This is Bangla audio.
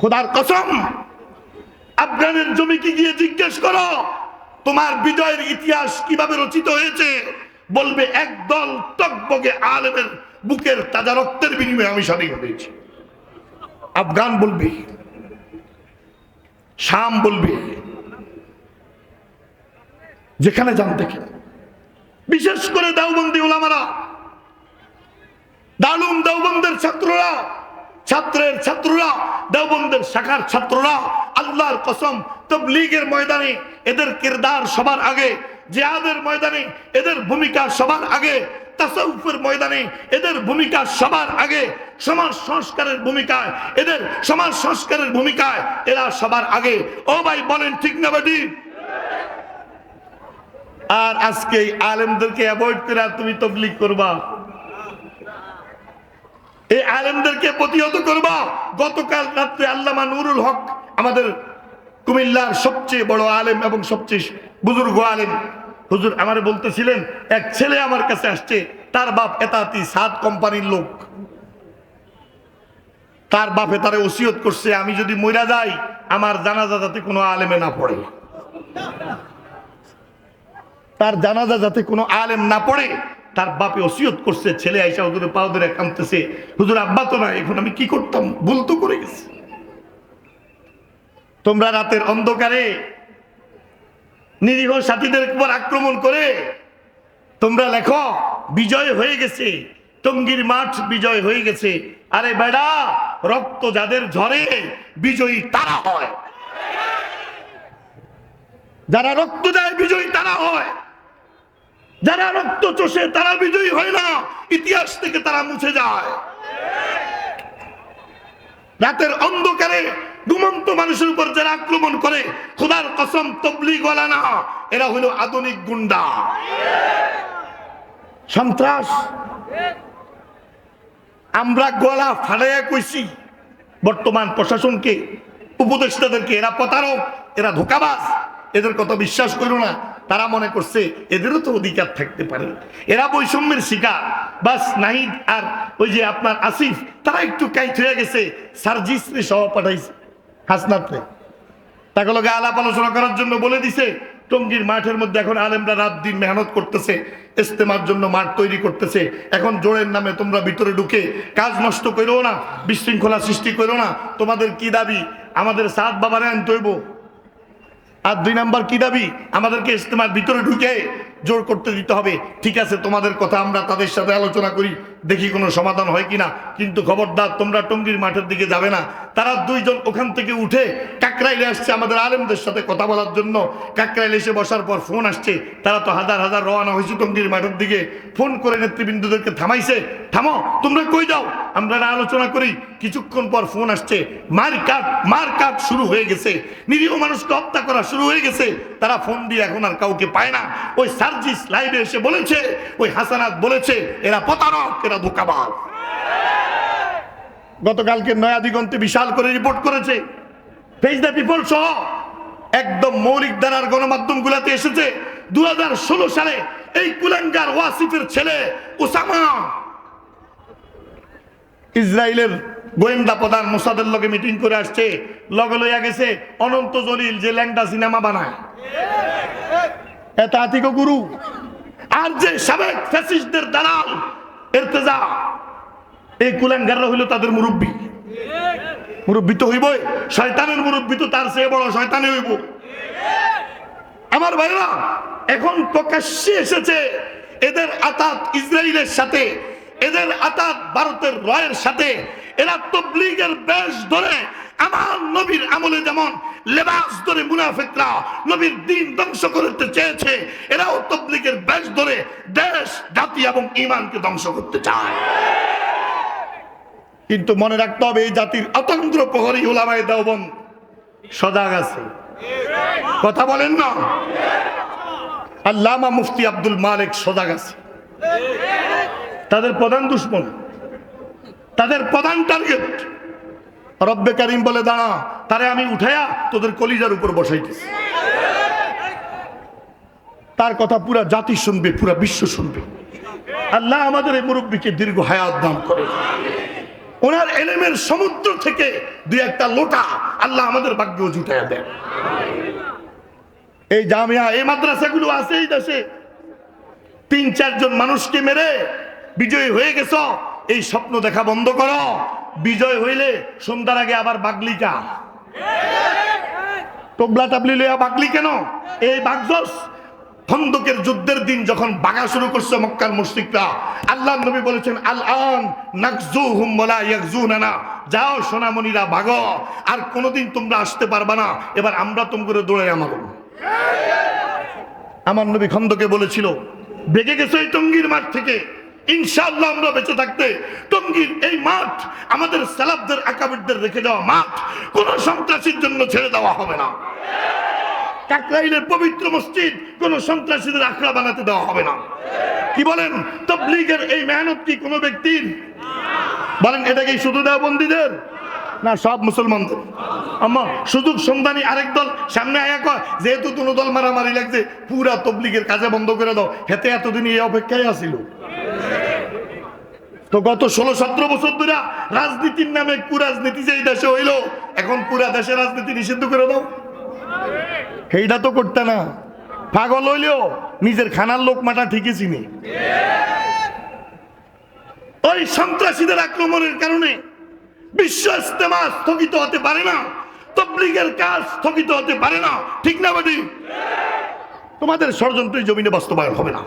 খোদার কসম, আফগানের জমিকে গিয়ে জিজ্ঞেস করো, তোমার বিজয়ের ইতিহাস কীভাবে রচিত হয়েছে? বলবে, একদল টকবগে আলেমের বুকের তাজা রক্তের বিনিময়ে আমি স্বাধীন হয়েছি। আফগান বলবে, শাম বলবে, যেখানে যান দেখে। বিশেষ করে দেওবন্দি ওলামারা দালুম দেওবন্দের ছাত্ররা ছাত্রের ছাত্ররা, দেওবন্দের শাখার ছাত্ররা, আল্লাহর কসম তবলিগের ময়দানে এদের কিরদার সবার আগে, জিহাদের ময়দানে এদের ভূমিকা সবার আগে, তাসাউফের ময়দানে এদের ভূমিকা সবার আগে, সমাজ সংস্কারের ভূমিকায়, এদের সমাজ সংস্কারের ভূমিকায় এরা সবার আগে। ও ভাই, বলেন ঠিক না বাদি আর আজকে আলেমদেরকে অ্যাভয়েড করে তুমি তবলিগ করবা। এই আলেমদেরকে প্রতিহত করবা। গতকাল রাত্রে আল্লামা নুরুল হক আমাদের কুমিল্লার সবচেয়ে বড় আলেম এবং সবচেয়ে বুজুর্গ আলেম। হুজুর আমার বলতেছিলেন, এক ছেলে আমার কাছে আসছে, তার বাপ এতাতি সাত কোম্পানির লোক। তার বাপে তারে ওসিয়ত করছে, আমি যদি মইরা যাই, আমার জানাজা যাতে কোনো আলেমে না পড়ে। তার জানাজা যাতে কোনো আলেম না পড়ে তার বাপে ওসিয়ত করছে, ছেলে আইসা হুজুরে পাও ধরে কামতেছে হুজুর, আব্বা তো না, এখন আমি কি করতাম? ভুল তো করে গেছি। তোমরা রাতের অন্ধকারে নিরীহ সাথীদের উপর আক্রমণ করে তোমরা লেখো, বিজয় হয়ে গেছে। টঙ্গির মাঠ বিজয় হয়ে গেছে। আরে বেড়া, রক্ত যাদের ঝরে, বিজয়ী তারা হয়। যারা রক্ত দেয়, বিজয়ী তারা হয়। যারা রক্ত চষে তারা বিজয়ী হয় না, ইতিহাস থেকে তারা মুছে যায়। রাতের অন্ধকারে ঘুমন্ত মানুষের উপর যারা আক্রমণ করে, খোদার কসম তবলি গলা না, এরা হলো আধুনিক গুন্ডা। সন্ত্রাস। আমরা গলা ফাড়াইয়া কইছি, বর্তমান প্রশাসনকে, উপদেষ্টাদেরকে, এরা প্রতারক, এরা ধোকাবাজ, এদের কথা বিশ্বাস করো না। তারা মনে করছে এদেরও তো অধিকার থাকতে পারে। এরা বৈষম্যের শিকার। বাস নাহিদ আর ওই যে আপনার আসিফ, তারা একটু কাইট হয়ে গেছে। সার্জিসরে সহ পাঠাইছে। হাসনাথরে তাকে লগে আলাপ আলোচনা করার জন্য বলে দিছে, টঙ্গীর মাঠের মধ্যে এখন আলেমরা রাত দিন মেহনত করতেছে ইস্তেমার জন্য মাঠ তৈরি করতেছে। এখন জোরের নামে তোমরা ভিতরে ঢুকে কাজ নষ্ট করো না, বিশৃঙ্খলা সৃষ্টি করো না। তোমাদের কি দাবি? আমাদের সাত বাবারে আনতে হইব। আর দুই নাম্বার কি দাবি? আমাদেরকে ইস্তেমার ভিতরে ঢুকে জোর করতে দিতে হবে। ঠিক আছে, তোমাদের কথা আমরা তাদের সাথে আলোচনা করি। দেখি কোনো সমাধান হয় কিনা। কিন্তু খবরদার তোমরা টঙ্গির মাঠের দিকে যাবে না। তারা দুইজন ওখান থেকে উঠে কাকরাইলে আসছে আমাদের আলেমদের সাথে কথা বলার জন্য। কাকরাইলে এসে বসার পর ফোন আসছে। তারা তো হাজার হাজার রওনা হয়েছে টঙ্গির মাঠের দিকে। ফোন করে নেতৃবৃন্দদেরকে থামাইছে। থামো, তোমরা কই যাও? আমরা না আলোচনা করি। কিছুক্ষণ পর ফোন আসছে। মার কাট মার কাট শুরু হয়ে গেছে। নিরীহ মানুষকে হত্যা করা শুরু হয়ে গেছে। তারা ফোন দিয়ে এখন আর কাউকে পায় না। ওই সার্জিস লাইভে এসে বলেছে, ওই হাসানাত বলেছে, এরা প্রতারক, এরা ধোকাবাজ। গতকালকে নয়া দিগন্তে বিশাল করে রিপোর্ট করেছে। ফেস দ্য পিপল সহ একদম মৌলিক ধারার গণমাধ্যম গুলাতে এসেছে দু সালে এই কুলাঙ্গার ওয়াসিফের ছেলে ওসামা। ইসরায়েলের গোয়েন্দা প্রধান মোসাদের লগে মিটিং করে আসছে। লগে লইয়া গেছে অনন্ত জলিল যে ল্যাংটা সিনেমা বানায়। এত আতিক গুরু। আর যে সাবেক ফ্যাসিস্টদের দালাল এরতেজা এই কুলাঙ্গাররা হইল তাদের মুরব্বী। মুরব্বী তো হইবই, শয়তানের মুরব্বী তো তার চেয়ে বড় শয়তানে হইব। আমার ভাইরা, এখন প্রকাশ্যে এসেছে এদের আতাত ইসরায়েলের সাথে, এদের আতাত ভারতের রয়ের সাথে। এরা তবলিগের বেশ ধরে আমার নবীর আমলে যেমন লেবাস ধরে মুনাফিকরা নবীর দিন ধ্বংস করতে চেয়েছে, এরাও তবলিগের বেশ ধরে দেশ, জাতি এবং ইমানকে ধ্বংস করতে চায়। কিন্তু মনে রাখতে হবে, এই জাতির অতন্ত্র প্রহরী ওলামায় দেওবন সজাগ আছে। কথা বলেন না? আল্লামা মুফতি আব্দুল মালিক সজাগ আছে। তাদের প্রধান দুশ্মন, তাদের প্রধান টার্গেট রব্বে কারিম বলে, দাঁড়া, তারে আমি উঠাইয়া তোদের কলিজার উপর বসাইতেছি। তার কথা পুরা জাতি শুনবে, পুরা বিশ্ব শুনবে। আল্লাহ আমাদের এই মুরব্বীকে দীর্ঘ হায়াত দান করে। ওনার এলেমের সমুদ্র থেকে দুই একটা লোটা আল্লাহ আমাদের ভাগ্য জুটাইয়া দেন। এই জামিয়া, এই মাদ্রাসাগুলো আছে এই দেশে। তিন, চারজন মানুষকে মেরে বিজয়ী হয়ে গেছ। এই স্বপ্ন দেখা বন্ধ করো। বিজয় হইলে সন্ধ্যার আগে আবার বাগলিকা। টোবলা টাবলি লইয়া বাগলি কেন? এই বাগজস, খন্দকের যুদ্ধের দিন যখন বাগা শুরু করছে মক্কার মুশরিকরা আল্লাহ নবী বলেছেন আল আন নাকজুহুম ওয়ালা ইয়াকজুনানা যাও সোনামণিরা ভাগো আর কোনোদিন তোমরা আসতে পারবা না। এবার আমরা তুম করে দৌড়ে আমারো আমার নবী খন্দকে বলেছিল, বেগে গেছে এই টঙ্গির মাঠ থেকে? ইনশাআল্লাহ আমরা বেঁচে থাকতে টঙ্গির এই মাঠ আমাদের সালাবদের আকাবিরদের রেখে দেওয়া মাঠ, কোন সন্ত্রাসীর জন্য ছেড়ে দেওয়া হবে না। কাকরাইলের পবিত্র মসজিদ, কোন সন্ত্রাসীদের আখড়া বানাতে দেওয়া হবে না। কি বলেন? তবলিগের এই মেহনত কি কোনো ব্যক্তির? বলেন, এটা কি শুধু দেওবন্দীদের? না, সব মুসলমানদের। আম্মা, সুযোগ সন্ধানী আরেক দল সামনে আয়া কয়, যেহেতু কোনো দল মারামারি লাগছে, পুরা তবলিগের কাজে বন্ধ করে দাও। হেতে এতদিন এই অপেক্ষায় আসিল তো গত ষোলো সতেরো বছর ধরে রাজনীতির নামে কুরাজনীতি যে দেশে হইল, এখন পুরা দেশে রাজনীতি নিষিদ্ধ করে দাও। সেইটা তো করতে না। পাগল হইলেও নিজের খানার লোক মাটা ঠিকই চিনি। ওই সন্ত্রাসীদের আক্রমণের কারণে বিশ্ব ইস্তেমা স্থগিত হতে পারে না, তবলিগের কাজ স্থগিত হতে পারে না। ঠিক না বাটি? তোমাদের ষড়যন্ত্রের জমিনে বাস্তবায়ন হবে না।